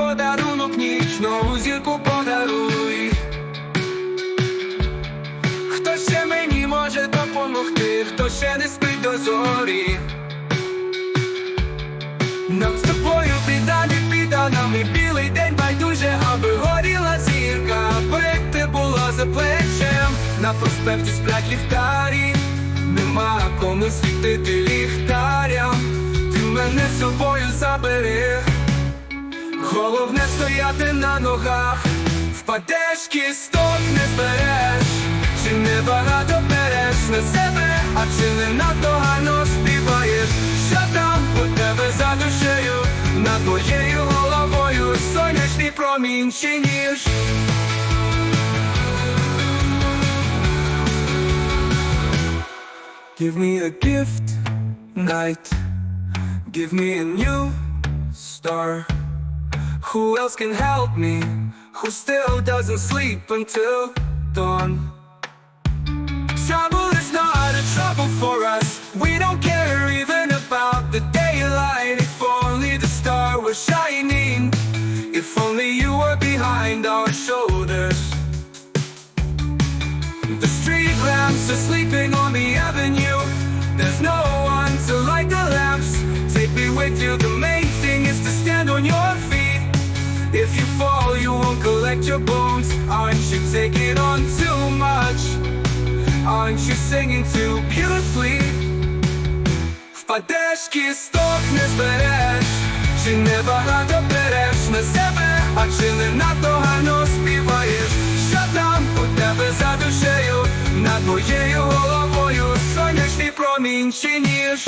подарунок ніч, нову зірку подаруй. Хто ще мені може допомогти, хто ще не спить до зорі. Нам з тобою біда не біда, нам і білий день байдуже, аби горіла зірка, аби ти була за плечем, на проспекті сплять ліхтарі, нема кому світити ліхтарям, ти мене з собою забери, головне стояти на ногах, впадеш кісток не збереш, чи не багато береш на себе, а чи не надто гарно співаєш, що там у тебе за душею, над моєю головою сонячний промінь чи ніж. Give me a gift, night. Give me a new star. Who else can help me? Who still doesn't sleep until dawn? Trouble is not a trouble for us. We don't care even about the daylight. If only the star was shining. If only you were behind our shoulders. The street lamps are sleeping on the avenue. There's no one to light the lamps. Take me with you. The main thing is to stand on your feet. If you fall, you won't collect your bones. Aren't you taking on too much? Aren't you singing too beautifully? Впадеш кісток не збереш, чи не багато береш на себе, а чи не надто гарно співаєш, що там у тебе за душею, над моєю головою, сонячний промінь чи ніж.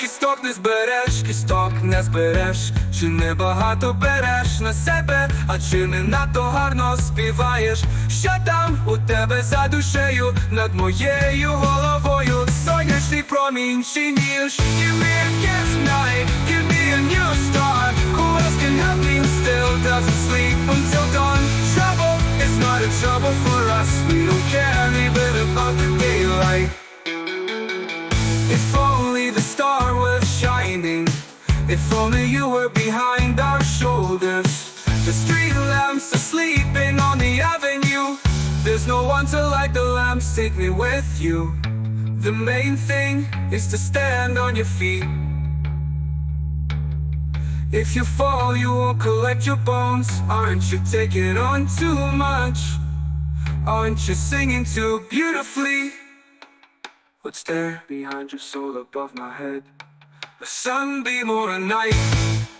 Кісток не збереш, кісток не збереш, чи не багато береш на себе, а чи не надто гарно співаєш, що там у тебе за душею, над моєю головою, сонячний промінь чи ніж. Give me a gift night, give me a new star. Who else can help me still doesn't sleep until dawn? Trouble is not a trouble for us, we don't care even about the daylight. If only you were behind our shoulders The street lamps are sleeping on the avenue There's no one to light the lamps, take me with you The main thing is to stand on your feet If you fall, you won't collect your bones Aren't you taking on too much? Aren't you singing too beautifully? What's there behind your soul above my head? The sun be more a night.